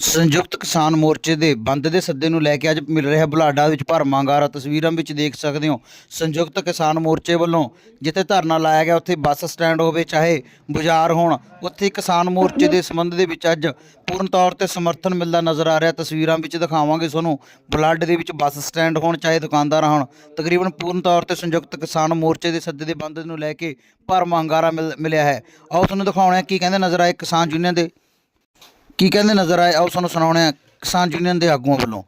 ਸੰਯੁਕਤ ਕਿਸਾਨ ਮੋਰਚੇ ਦੇ ਬੰਦ ਦੇ ਸੱਦੇ ਨੂੰ ਲੈ ਕੇ ਅੱਜ ਮਿਲ ਰਿਹਾ ਬੁਲਾਡਾ ਵਿੱਚ ਭਰਮਾਂ ਗਾਰਾ ਤਸਵੀਰਾਂ ਵਿੱਚ ਦੇਖ ਸਕਦੇ ਹੋ। ਸੰਯੁਕਤ ਕਿਸਾਨ ਮੋਰਚੇ ਵੱਲੋਂ ਜਿੱਥੇ ਧਰਨਾ ਲਾਇਆ ਗਿਆ, ਉੱਥੇ ਬੱਸ ਸਟੈਂਡ ਹੋਵੇ, ਚਾਹੇ ਬਾਜ਼ਾਰ ਹੋਣ, ਉੱਥੇ ਕਿਸਾਨ ਮੋਰਚੇ ਦੇ ਸੰਬੰਧ ਦੇ ਵਿੱਚ ਅੱਜ ਪੂਰਨ ਤੌਰ ਤੇ ਸਮਰਥਨ ਮਿਲਦਾ ਨਜ਼ਰ ਆ ਰਿਹਾ। ਤਸਵੀਰਾਂ ਵਿੱਚ ਦਿਖਾਵਾਂਗੇ ਤੁਹਾਨੂੰ ਬੁਲਾਡੇ ਦੇ ਵਿੱਚ ਬੱਸ ਸਟੈਂਡ ਹੋਣ, ਚਾਹੇ ਦੁਕਾਨਦਾਰ ਹੋਣ। ਤਕਰੀਬਨ ਪੂਰਨ ਤੌਰ ਤੇ ਸੰਯੁਕਤ ਕਿਸਾਨ ਮੋਰਚੇ ਦੇ ਸੱਦੇ ਦੇ ਬੰਦ ਨੂੰ ਲੈ ਕੇ ਭਰਮਾਂ ਗਾਰਾ ਮਿਲ- ਮਿਲਿਆ ਹੈ। ਆਓ ਤੁਹਾਨੂੰ ਦਿਖਾਉਣਾ ਕੀ ਕਹਿੰਦੇ ਨਜ਼ਰ ਆਏ ਕਿਸਾਨ ਯੂਨੀਅਨ ਦੇ। ਕੀ ਕਹਿੰਦੇ ਨਜ਼ਰ ਆਏ? ਆਓ ਸਾਨੂੰ ਸੁਣਾਉਣੇ ਆ ਕਿਸਾਨ ਯੂਨੀਅਨ ਦੇ ਆਗੂਆਂ ਵੱਲੋਂ।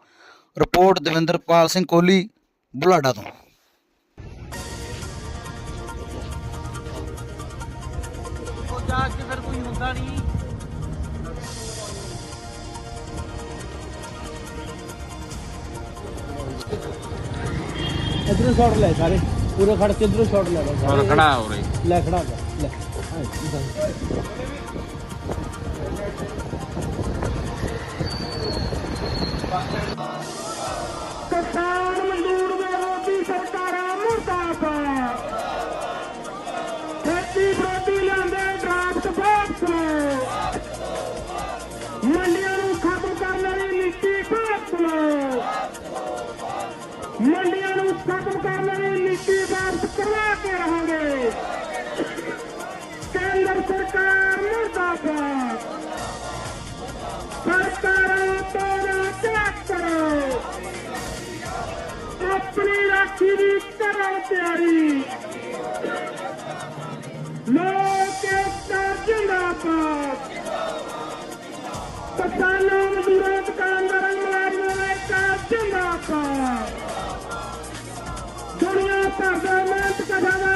ਰਿਪੋਰਟ ਦਵਿੰਦਰਪਾਲ ਸਿੰਘ ਕੋਹਲੀ ਬੁਲਾਡਾ ਤੋਂ। ਜਾ ਕੇ ਫਿਰ ਕੋਈ ਹੁੰਦਾ ਨਹੀਂ ਇਧਰੋਂ ਸ਼ਾਟ ਲੈ ਸਾਰੇ। ਪੂਰੇ ਖੜ ਕੇ ਇਧਰੋਂ ਸ਼ਾਟ ਲੈ ਲੈ ਸਾਰੇ। ਹੋਰ ਖੜਾ ਹੋ ਰਹੀ। ਲੈ ਖੜਾ ਲੈ। ਕਿਸਾਨ ਮਜ਼ਦੂਰ ਵਿਰੋਧੀ ਸਰਕਾਰਾਂ ਮੁਰਦਾਬਾਦ। ਖੇਤੀ ਵਿਰੋਧੀ ਲਿਆਂਦੇ ਡਰਾਫਟ ਬਾਕਸ ਮੰਡੀਆਂ ਨੂੰ ਖਤਮ ਕਰਨ ਵਾਲੀ ਨੀਤੀ ਬਾਕਸ ਮੰਡੀਆਂ ਨੂੰ ਖਤਮ ਕਰਨ ਵਾਲੀ ਨੀਤੀ ਵਾਪਸ ਕਰਵਾ ਕੇ ਰਹਾਂਗੇ। ਕੇਂਦਰ ਸਰਕਾਰ ਮੁਰਦਾਬਾਦ। ਸਰਕਾਰਾਂ ਤੋਂ ਆਪਣੀ ਰਾਖੀ ਦੀ ਕਰੋ ਤਿਆਰੀ ਲੋਕ ਏਕਤਾ ਜਿੰਦਾਬਾਦ ਕਿਸਾਨਾਂ ਮਜ਼ਦੂਰਾਂ ਦੁਕਾਨਦਾਰਾਂ ਮੁਲਾਜ਼ਮਾਂ ਦਾ ਏਕਤਾ ਜਿੰਦਾਬਾਦ ਦੁਨੀਆ ਭਰ ਦਾ ਮਿਹਨਤ ਕਰਾਂ ਦਾ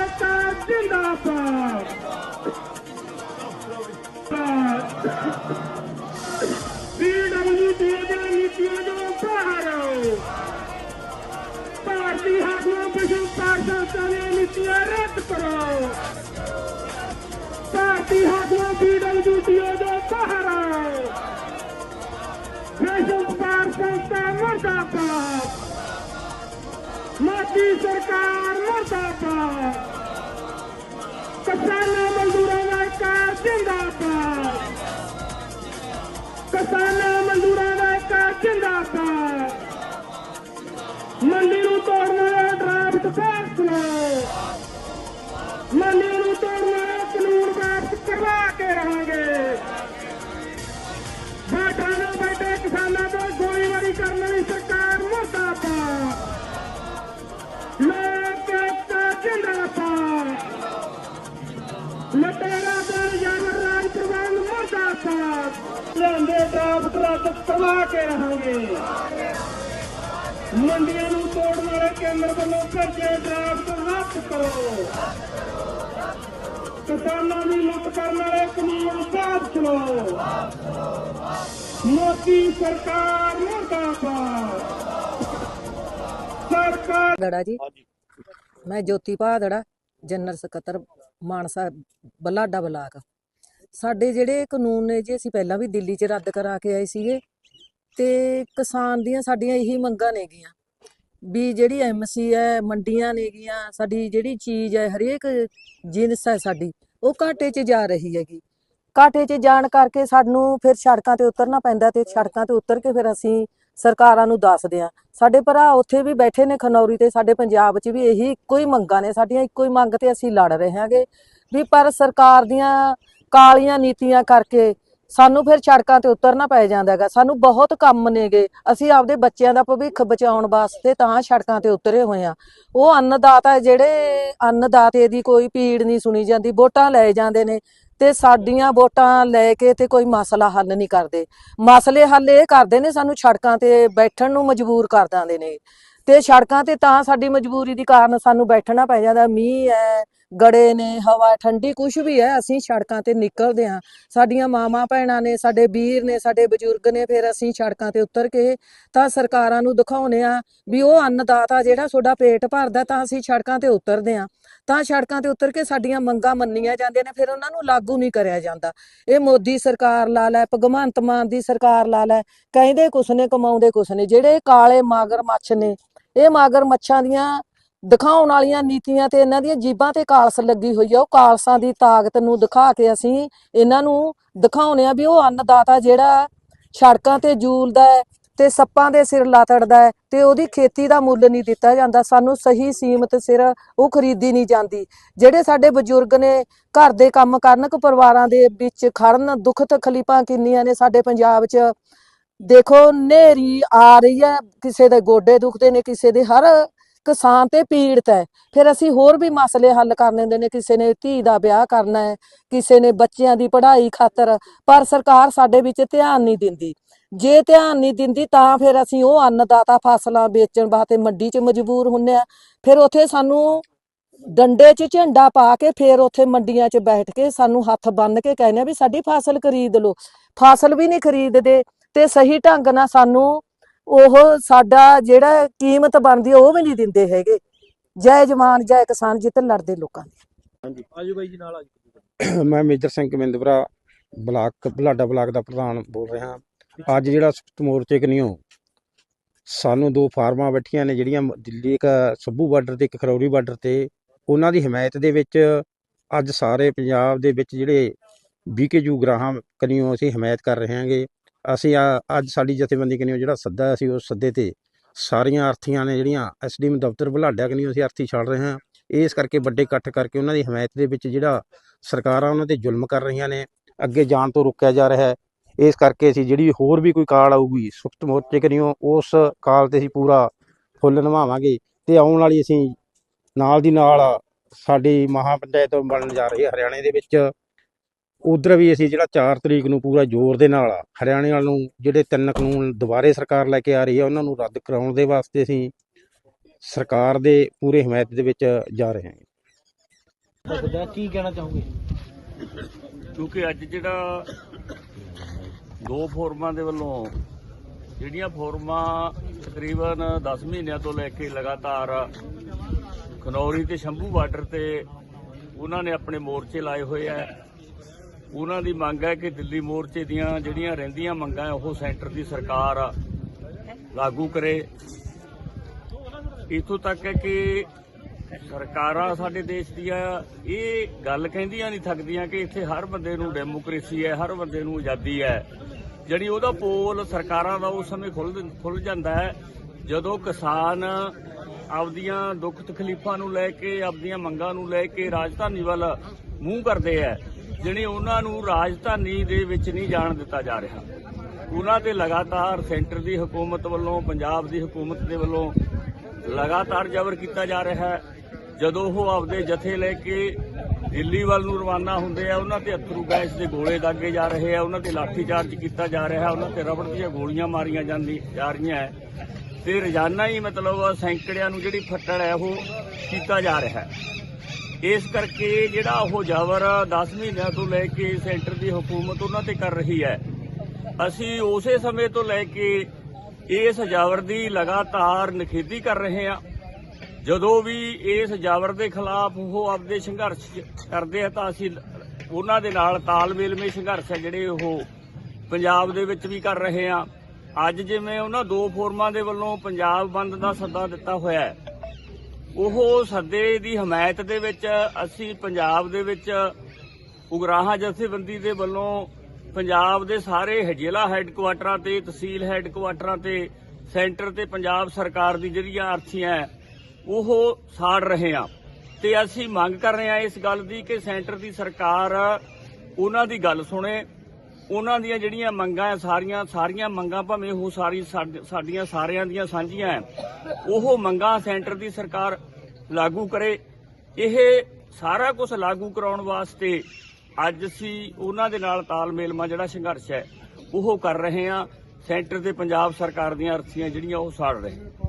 ਭਾਰਤੀ ਹਾਕਮਾਂ ਪੀਡਬਲਯੂਡੀ ਤੋਂ ਬਾਹਰ ਆਓ ਪਸ਼ੂ ਪਾਰਸ਼ਦਾਂ ਮਰਦਾਬਾਦ। ਮੋਦੀ ਸਰਕਾਰ ਮਰਦਾਬਾਦ। ਕਿਸਾਨਾਂ ਮਜ਼ਦੂਰਾਂ ਦਾ ਏਕਾ ਜਿੰਦਾਬਾਦ। ਕਿਸਾਨਾਂ ਮਜ਼ਦੂਰਾਂ ਦਾ ਏਕਾ ਜਿੰਦਾਬਾਦ। ਮੰਡੀ ਨੂੰ ਤੋੜਨ ਵਾਲਾ ਡਰਾਫਟ ਫੈਸਲਾ। ਕਰਵਾ ਕੇ ਰਹਾਂਗੇ ਮੰਡੀਆਂ ਨੂੰ ਤੋੜਨ ਵਾਲੇ ਕੇਂਦਰ ਵੱਲੋਂ ਭੇਜੇ ਡਰਾਫਟ ਰੱਦ ਕਰੋ। ਕਿਸਾਨਾਂ ਦੀ ਲੁੱਟ ਕਰਨ ਵਾਲੇ ਕਾਨੂੰਨ ਵਾਪਸ ਲਓ ਮੋਦੀ ਸਰਕਾਰ ਮੁਰਦਾਬਾਦ। ਸਰਕਾਰ ਦੜਾ ਜੀ। ਮੈਂ ਜੋਤੀ ਭਾਦੜਾ ਜਨਰਲ ਸਕੱਤਰ ਮਾਨਸਾ ਬਲਾਡਾ ਬਲਾਕ। ਸਾਡੇ ਜਿਹੜੇ ਕਾਨੂੰਨ ਨੇ ਜੀ ਅਸੀਂ ਪਹਿਲਾਂ ਵੀ ਦਿੱਲੀ 'ਚ ਰੱਦ ਕਰਾ ਕੇ ਆਏ ਸੀਗੇ। ਤੇ ਕਿਸਾਨ ਦੀਆਂ ਸਾਡੀਆਂ ਇਹੀ ਮੰਗਾਂ ਨੇਗੀਆਂ ਵੀ ਜਿਹੜੀ ਐਮਸੀ ਹੈ, ਮੰਡੀਆਂ ਨੇਗੀਆਂ ਸਾਡੀ ਜਿਹੜੀ ਚੀਜ਼ ਹੈ, ਹਰੇਕ ਜਿਨਸ ਹੈ ਸਾਡੀ, ਉਹ ਘਾਟੇ 'ਚ ਜਾ ਰਹੀ ਹੈਗੀ। ਘਾਟੇ 'ਚ ਜਾਣ ਕਰਕੇ ਸਾਨੂੰ ਫਿਰ ਸੜਕਾਂ ਤੇ ਉਤਰਨਾ ਪੈਂਦਾ ਤੇ ਸੜਕਾਂ ਤੇ ਉਤਰ ਕੇ ਫਿਰ ਅਸੀਂ ਸਰਕਾਰਾਂ ਨੂੰ ਦੱਸਦੇ ਆ ਸਾਡੇ ਭਰਾ ਉੱਥੇ ਵੀ ਬੈਠੇ ਨੇ ਖਨੌਰੀ ਤੇ, ਸਾਡੇ ਪੰਜਾਬ 'ਚ ਵੀ ਇਹੀ ਇੱਕੋ ਹੀ ਮੰਗਾਂ ਨੇ, ਸਾਡੀਆਂ ਇੱਕੋ ਹੀ ਮੰਗ ਤੇ ਅਸੀਂ ਲੜ ਰਹੇ ਹਾਂਗੇ। ਵੀ ਪਰ ਸਰਕਾਰ ਦੀਆਂ ਕਾਲੀਆਂ ਨੀਤੀਆਂ ਕਰਕੇ ਸਾਨੂੰ ਫਿਰ ਸੜਕਾਂ ਤੇ ਉਤਰਨਾ ਪੈ ਜਾਂਦਾ ਹੈਗਾ। ਸਾਨੂੰ ਬਹੁਤ ਕੰਮ ਨੇਗੇ। ਅਸੀਂ ਆਪਦੇ ਬੱਚਿਆਂ ਦਾ ਭਵਿੱਖ ਬਚਾਉਣ ਵਾਸਤੇ ਤਾਂ ਸੜਕਾਂ ਤੇ ਉਤਰੇ ਹੋਏ ਆ ਉਹ ਅੰਨਦਾਤਾ ਜਿਹੜੇ ਅੰਨਦਾਤੇ ਦੀ ਕੋਈ ਪੀੜ ਨਹੀਂ ਸੁਣੀ ਜਾਂਦੀ। ਵੋਟਾਂ ਲੈ ਜਾਂਦੇ ਨੇ ਤੇ ਸਾਡੀਆਂ ਵੋਟਾਂ ਲੈ ਕੇ ਤੇ ਕੋਈ ਮਸਲਾ ਹੱਲ ਨਹੀਂ ਕਰਦੇ। ਮਸਲੇ ਹੱਲ ਇਹ ਕਰਦੇ ਨੇ ਸਾਨੂੰ ਸੜਕਾਂ ਤੇ ਬੈਠਣ ਨੂੰ ਮਜਬੂਰ ਕਰ ਦਿੰਦੇ ਨੇ। ਤੇ ਸੜਕਾਂ ਤੇ ਤਾਂ ਸਾਡੀ ਮਜਬੂਰੀ ਦੀ ਕਾਰਨ ਸਾਨੂੰ ਬੈਠਣਾ ਪੈ ਜਾਂਦਾ। ਮੀਂਹ ਹੈ ਗੜੇ ਨੇ, ਹਵਾ ਠੰਡੀ ਕੁਝ ਵੀ ਹੈ, ਅਸੀਂ ਸੜਕਾਂ ਤੇ ਨਿਕਲਦੇ ਹਾਂ। ਸਾਡੀਆਂ ਮਾਵਾਂ ਭੈਣਾਂ ਨੇ, ਸਾਡੇ ਵੀਰ ਨੇ, ਸਾਡੇ ਬਜ਼ੁਰਗ ਨੇ, ਫਿਰ ਅਸੀਂ ਸੜਕਾਂ ਤੇ ਉਤਰ ਕੇ ਤਾਂ ਸਰਕਾਰਾਂ ਨੂੰ ਦਿਖਾਉਨੇ ਆ ਵੀ ਉਹ ਅੰਨਦਾਤਾ ਜਿਹੜਾ ਤੁਹਾਡਾ ਪੇਟ ਭਰਦਾ ਤਾਂ ਅਸੀਂ ਸੜਕਾਂ ਤੇ ਉਤਰਦੇ ਹਾਂ। ਤਾਂ ਸੜਕਾਂ ਤੇ ਉਤਰ ਕੇ ਸਾਡੀਆਂ ਮੰਗਾਂ ਮੰਨੀਆਂ ਜਾਂਦੀਆਂ ਨੇ, ਫਿਰ ਉਹਨਾਂ ਨੂੰ ਲਾਗੂ ਨਹੀਂ ਕਰਿਆ ਜਾਂਦਾ। ਇਹ ਮੋਦੀ ਸਰਕਾਰ ਲਾ ਲੈ, ਭਗਵੰਤ ਮਾਨ ਦੀ ਸਰਕਾਰ ਲਾ ਲੈ, ਕਹਿੰਦੇ ਕੁਛ ਨੇ, ਕਮਾਉਂਦੇ ਕੁਛ ਨੇ, ਜਿਹੜੇ ਕਾਲੇ ਮਾਗਰ ਮੱਛ ਨੇ, ਇਹ ਮਾਗਰ ਮੱਛਾਂ ਦੀਆਂ ਦਿਖਾਉਣ ਵਾਲੀਆਂ ਨੀਤੀਆਂ ਤੇ ਇਹਨਾਂ ਦੀਆਂ ਜੀਬਾਂ ਤੇ ਕਾਲਸ ਲੱਗੀ ਹੋਈ ਆ। ਉਹ ਕਾਲਸਾਂ ਦੀ ਤਾਕਤ ਨੂੰ ਦਿਖਾ ਕੇ ਅਸੀਂ ਇਹਨਾਂ ਨੂੰ ਦਿਖਾਉਨੇ ਆ ਵੀ ਉਹ ਅੰਨਦਾਤਾ ਜਿਹੜਾ ਸੜਕਾਂ ਤੇ ਜੂਲਦਾ ਹੈ ਤੇ ਸੱਪਾਂ ਦੇ ਸਿਰ ਲਾਤੜਦਾ ਹੈ ਤੇ ਉਹਦੀ ਖੇਤੀ ਦਾ ਮੁੱਲ ਨਹੀਂ ਦਿੱਤਾ ਜਾਂਦਾ। ਸਾਨੂੰ ਸਹੀ ਸੀਮਤ ਸਿਰ ਉਹ ਖਰੀਦੀ ਨਹੀਂ ਜਾਂਦੀ। ਜਿਹੜੇ ਸਾਡੇ ਬਜ਼ੁਰਗ ਨੇ ਘਰ ਦੇ ਕੰਮ ਕਰਨ, ਕੁ ਪਰਿਵਾਰਾਂ ਦੇ ਵਿੱਚ ਖੜਨ, ਦੁੱਖ ਤਕਲੀਫਾਂ ਕਿੰਨੀਆਂ ਨੇ ਸਾਡੇ ਪੰਜਾਬ 'ਚ। ਦੇਖੋ ਨੇਰੀ ਆ ਰਹੀ ਹੈ। ਕਿਸੇ ਦੇ ਗੋਡੇ ਦੁਖਦੇ ਨੇ, ਕਿਸੇ ਦੇ ਹਰ ਕਿਸਾਨ ਤੇ ਪੀੜਤ ਹੈ। ਫਿਰ ਅਸੀਂ ਹੋਰ ਵੀ ਮਸਲੇ ਹੱਲ ਕਰਨੇ ਹੁੰਦੇ ਨੇ, ਕਿਸੇ ਨੇ ਧੀ ਦਾ ਵਿਆਹ ਕਰਨਾ ਹੈ, ਕਿਸੇ ਨੇ ਬੱਚਿਆਂ ਦੀ ਪੜ੍ਹਾਈ ਖਾਤਰ, ਪਰ ਸਰਕਾਰ ਸਾਡੇ ਵਿੱਚ ਧਿਆਨ ਨਹੀਂ ਦਿੰਦੀ। ਜੇ ਧਿਆਨ ਨਹੀਂ ਦਿੰਦੀ ਤਾਂ ਫਿਰ ਅਸੀਂ ਉਹ ਅੰਨਦਾਤਾ ਫਸਲਾਂ ਵੇਚਣ ਵਾਸਤੇ ਮੰਡੀ 'ਚ ਮਜਬੂਰ ਹੁੰਨੇ ਆ। ਫਿਰ ਉੱਥੇ ਸਾਨੂੰ ਡੰਡੇ 'ਚ ਝੰਡਾ ਪਾ ਕੇ ਫਿਰ ਉੱਥੇ ਮੰਡੀਆਂ 'ਚ ਬੈਠ ਕੇ ਸਾਨੂੰ ਹੱਥ ਬੰਨ੍ਹ ਕੇ ਕਹਿੰਦੇ ਆ ਵੀ ਸਾਡੀ ਫਸਲ ਖਰੀਦ ਲਓ। ਫਸਲ ਵੀ ਨਹੀਂ ਖਰੀਦਦੇ ਤੇ ਸਹੀ ਢੰਗ ਨਾਲ ਸਾਨੂੰ ਉਹ ਸਾਡਾ ਜਿਹੜਾ ਕੀਮਤ ਬਣਦੀ ਉਹ ਵੀ ਨਹੀਂ ਦਿੰਦੇ ਹੈਗੇ। ਜੈ ਜਵਾਨ ਜੈ ਕਿਸਾਨ ਜਿੱਤ ਲੜਦੇ ਲੋਕਾਂ ਦੀ। ਆਜੋ ਬਾਈ ਜੀ ਨਾਲ ਆਜੋ ਮੈਂ ਮੇਜਰ ਸਿੰਘ ਗੋਬਿੰਦਪੁਰਾ ਬਲਾਕ ਬਲਾਡਾ ਬਲਾਕ ਦਾ ਪ੍ਰਧਾਨ ਬੋਲ ਰਿਹਾ। ਅੱਜ ਜਿਹੜਾ ਸੰਯੁਕਤ ਮੋਰਚੇ ਕਨੀਓ ਸਾਨੂੰ ਦੋ ਫਾਰਮਾਂ ਬੈਠੀਆਂ ਨੇ ਜਿਹੜੀਆਂ ਦਿੱਲੀ ਇੱਕ ਸੱਭੂ ਬਾਰਡਰ ਤੇ ਇੱਕ ਖਰੌਰੀ ਬਾਰਡਰ ਤੇ। ਉਹਨਾਂ ਦੀ ਹਮਾਇਤ ਦੇ ਵਿੱਚ ਅੱਜ ਸਾਰੇ ਪੰਜਾਬ ਦੇ ਵਿੱਚ ਜਿਹੜੇ ਬੀਕੇਯੂ ਗ੍ਰਾਹਾਂ ਕਨੀਓ ਅਸੀਂ ਹਮਾਇਤ ਕਰ ਰਹੇ ਹਾਂਗੇ। ਅਸੀਂ ਆ- ਅੱਜ ਸਾਡੀ ਜਥੇਬੰਦੀ ਕਨੀਓ ਜਿਹੜਾ ਸੱਦਾ ਅਸੀਂ ਉਸ ਸੱਦੇ ਤੇ ਸਾਰੀਆਂ ਅਰਥੀਆਂ ਨੇ ਜਿਹੜੀਆਂ ਐਸਡੀਐਮ ਦਫ਼ਤਰ ਬੁਲਾਡਾ ਕਨੀਓ, ਅਸੀਂ ਅਰਥੀ ਛੱਡ ਰਹੇ ਹਾਂ। ਇਸ ਕਰਕੇ ਵੱਡੇ ਇਕੱਠ ਕਰਕੇ ਉਹਨਾਂ ਦੀ ਹਮਾਇਤ ਦੇ ਵਿੱਚ ਜਿਹੜਾ ਸਰਕਾਰਾਂ ਉਹਨਾਂ ਤੇ ਜ਼ੁਲਮ ਕਰ ਰਹੀਆਂ ਨੇ, ਅੱਗੇ ਜਾਣ ਤੋਂ ਰੋਕਿਆ ਜਾ ਰਿਹਾ ਹੈ। ਇਸ ਕਰਕੇ ਅਸੀਂ ਜਿਹੜੀ ਹੋਰ ਵੀ ਕੋਈ ਕਾਲ ਆਊਗੀ, ਸੁਖਤ ਮੋਰਚੇ ਕਰੀਓ ਉਸ ਕਾਲ ਤੇ ਅਸੀਂ ਪੂਰਾ ਫੁੱਲ ਨਿਭਾਵਾਂਗੇ ਤੇ ਆਉਣ ਵਾਲੀ ਅਸੀਂ ਨਾਲ ਦੀ ਨਾਲ ਸਾਡੀ ਮਹਾ ਪੰਚਾਇਤ ਬਣਨ ਜਾ ਰਹੀ ਹੈ, ਹਰਿਆਣੇ ਦੇ ਵਿੱਚ। ਉਧਰ ਵੀ ਅਸੀਂ ਜਿਹੜਾ 4 ਤਰੀਕ ਨੂੰ ਪੂਰਾ ਜ਼ੋਰ ਦੇ ਨਾਲ ਹਰਿਆਣੇ ਵੱਲ ਨੂੰ ਜਿਹੜੇ ਤਿੰਨ ਕਾਨੂੰਨ ਦੁਬਾਰੇ ਸਰਕਾਰ ਲੈ ਕੇ ਆ ਰਹੀ ਹੈ ਉਹਨਾਂ ਨੂੰ ਰੱਦ ਕਰਾਉਣ ਦੇ ਵਾਸਤੇ ਅਸੀਂ ਸਰਕਾਰ ਦੇ ਪੂਰੇ ਹਮਾਇਤ ਦੇ ਵਿੱਚ ਜਾ ਰਹੇ ਹਾਂ। ਕੀ ਕਹਿਣਾ ਚਾਹੋਗੇ? ਕਿਉਂਕਿ ਅੱਜ ਜਿਹੜਾ ਦੋ ਫੋਰਮਾਂ ਦੇ ਵੱਲੋਂ ਜਿਹੜੀਆਂ ਫੋਰਮਾਂ ਤਕਰੀਬਨ 10 ਮਹੀਨਿਆਂ ਤੋਂ ਲੈ ਕੇ ਲਗਾਤਾਰ ਖਨੌਰੀ ਤੇ ਸ਼ੰਭੂ ਬਾਰਡਰ ਤੇ ਉਹਨਾਂ ਨੇ ਆਪਣੇ ਮੋਰਚੇ ਲਾਏ ਹੋਏ ਆ ਉਹਨਾਂ ਦੀ ਮੰਗ ਹੈ ਕਿ ਦਿੱਲੀ ਮੋਰਚੇ ਦੀਆਂ ਜਿਹੜੀਆਂ ਰਹਿੰਦੀਆਂ ਮੰਗਾਂ ਉਹ ਸੈਂਟਰ ਦੀ ਸਰਕਾਰ ਲਾਗੂ ਕਰੇ। ਇਥੋਂ ਤੱਕ ਹੈ ਕਿ ਸਰਕਾਰਾਂ ਸਾਡੇ ਦੇਸ਼ ਦੀਆਂ ਇਹ ਗੱਲ ਕਹਿੰਦੀਆਂ ਨਹੀਂ ਥੱਕਦੀਆਂ ਕਿ ਇੱਥੇ ਹਰ ਬੰਦੇ ਨੂੰ ਡੈਮੋਕ੍ਰੇਸੀ ਹੈ, ਹਰ ਬੰਦੇ ਨੂੰ ਆਜ਼ਾਦੀ ਹੈ। ਜਿਹੜੀ ਉਹਦਾ ਪੋਲ ਸਰਕਾਰਾਂ ਦਾ ਉਸ ਸਮੇਂ ਖੁੱਲ ਖੁੱਲ ਜਾਂਦਾ ਹੈ, ਜਦੋਂ ਕਿਸਾਨ ਆਪਦੀਆਂ ਦੁੱਖ ਤਕਲੀਫਾਂ ਨੂੰ ਲੈ ਕੇ, ਆਪਦੀਆਂ ਮੰਗਾਂ ਨੂੰ ਲੈ ਕੇ ਰਾਜਧਾਨੀ ਵੱਲ ਮੂੰਹ ਕਰਦੇ ਹੈ। ਜਿਹੜੀ ਉਹਨਾਂ ਨੂੰ ਰਾਜਧਾਨੀ ਦੇ ਵਿੱਚ ਨਹੀਂ ਜਾਣ ਦਿੱਤਾ ਜਾ ਰਿਹਾ। ਉਹਨਾਂ ਤੇ ਲਗਾਤਾਰ ਸੈਂਟਰ ਦੀ ਹਕੂਮਤ ਵੱਲੋਂ, ਪੰਜਾਬ ਦੀ ਹਕੂਮਤ ਦੇ ਵੱਲੋਂ ਲਗਾਤਾਰ ਜ਼ਬਰ ਕੀਤਾ ਜਾ ਰਿਹਾ ਹੈ। ਜਦੋਂ ਉਹ ਆਪਦੇ ਜਥੇ ਲੈ ਕੇ ਦਿੱਲੀ ਵੱਲ ਨੂੰ ਰਵਾਨਾ ਹੁੰਦੇ ਆ, ਉਹਨਾਂ ਤੇ ਅਥਰੂ ਗੈਸ ਦੇ ਗੋਲੇ ਦਾਗੇ ਜਾ ਰਹੇ ਆ, ਉਹਨਾਂ ਤੇ ਲਾਠੀ ਚਾਰਜ ਕੀਤਾ ਜਾ ਰਿਹਾ, ਉਹਨਾਂ ਤੇ ਰਬੜ ਦੀਆਂ ਗੋਲੀਆਂ ਮਾਰੀਆਂ ਜਾਂਦੀ, ਜਾ ਰਹੀਆਂ ਹੈ। ਤੇ ਰੋਜ਼ਾਨਾ ਹੀ ਮਤਲਬ ਸੈਂਕੜਿਆਂ ਨੂੰ ਜਿਹੜੀ ਫੱਟੜ ਹੈ, ਉਹ ਕੀਤਾ ਜਾ ਰਿਹਾ ਹੈ। ਇਸ ਕਰਕੇ ਜਿਹੜਾ ਉਹ ਜਾਵਰ 10 ਮਹੀਨਿਆਂ ਤੋਂ ਲੈ ਕੇ ਸੈਂਟਰ ਦੀ ਹਕੂਮਤ ਉਹਨਾਂ ਤੇ ਕਰ ਰਹੀ ਹੈ। ਅਸੀਂ ਉਸੇ ਸਮੇਂ ਤੋਂ ਲੈ ਕੇ ਇਸ ਜਾਵਰ ਦੀ ਲਗਾਤਾਰ ਨਿਖੇਧੀ ਕਰ ਰਹੇ ਹਾਂ। ਜਦੋਂ ਵੀ ਇਸ ਜਾਵਰ ਦੇ ਖਿਲਾਫ ਉਹ ਆਪਦੇ ਸੰਘਰਸ਼ ਕਰਦੇ ਆ ਤਾਂ ਅਸੀਂ ਉਹਨਾਂ ਦੇ ਨਾਲ ਤਾਲਮੇਲਮੇ ਸੰਘਰਸ਼ ਹੈ ਜਿਹੜੇ ਉਹ ਪੰਜਾਬ ਦੇ ਵਿੱਚ ਵੀ ਕਰ ਰਹੇ ਆ ਅੱਜ ਜਿਵੇਂ ਉਹਨਾਂ ਦੋ ਫੋਰਮਾਂ ਦੇ ਵੱਲੋਂ ਪੰਜਾਬ ਬੰਦ ਦਾ ਸੱਦਾ ਦਿੱਤਾ ਹੋਇਆ ਹੈ। ਉਹ ਸੱਦੇ ਦੀ ਹਮਾਇਤ ਦੇ ਵਿੱਚ ਅਸੀਂ ਪੰਜਾਬ ਦੇ ਵਿੱਚ ਉਗਰਾਹਾਂ ਜਥੇਬੰਦੀ ਦੇ ਵੱਲੋਂ ਪੰਜਾਬ ਦੇ ਸਾਰੇ ਜ਼ਿਲ੍ਹਾ ਹੈੱਡਕੁਆਟਰਾਂ ਤੇ, ਤਹਿਸੀਲ ਹੈੱਡਕੁਆਟਰਾਂ ਤੇ ਸੈਂਟਰ ਤੇ ਪੰਜਾਬ ਸਰਕਾਰ ਦੀ ਜਿਹੜੀਆਂ ਅਰਥੀਆਂ ਉਹ ਸਾੜ ਰਹੇ ਆ ਤੇ ਅਸੀਂ ਮੰਗ ਕਰ ਰਹੇ ਆ ਇਸ ਗੱਲ ਦੀ ਕਿ ਸੈਂਟਰ ਦੀ ਸਰਕਾਰ ਉਹਨਾਂ ਦੀ ਗੱਲ ਸੁਣੇ ਉਹਨਾਂ ਦੀਆਂ ਜਿਹੜੀਆਂ ਮੰਗਾਂ ਹੈ ਸਾਰੀਆਂ ਸਾਰੀਆਂ ਮੰਗਾਂ ਭਾਵੇਂ ਉਹ ਸਾਰੀ ਸਾਡੀਆਂ ਸਾਰਿਆਂ ਦੀਆਂ ਸਾਂਝੀਆਂ ਹੈ ਉਹ ਮੰਗਾਂ ਸੈਂਟਰ ਦੀ ਸਰਕਾਰ ਲਾਗੂ ਕਰੇ। ਇਹ ਸਾਰਾ ਕੁਝ ਲਾਗੂ ਕਰਾਉਣ ਵਾਸਤੇ ਅੱਜ ਅਸੀਂ ਉਹਨਾਂ ਦੇ ਨਾਲ ਤਾਲਮੇਲਮਾ ਜਿਹੜਾ ਸੰਘਰਸ਼ ਹੈ, ਉਹ ਕਰ ਰਹੇ ਹਾਂ। ਸੈਂਟਰ ਤੇ ਪੰਜਾਬ ਸਰਕਾਰ ਦੀਆਂ ਅਰਥੀਆਂ ਜਿਹੜੀਆਂ ਉਹ ਸਾੜ ਰਹੇ।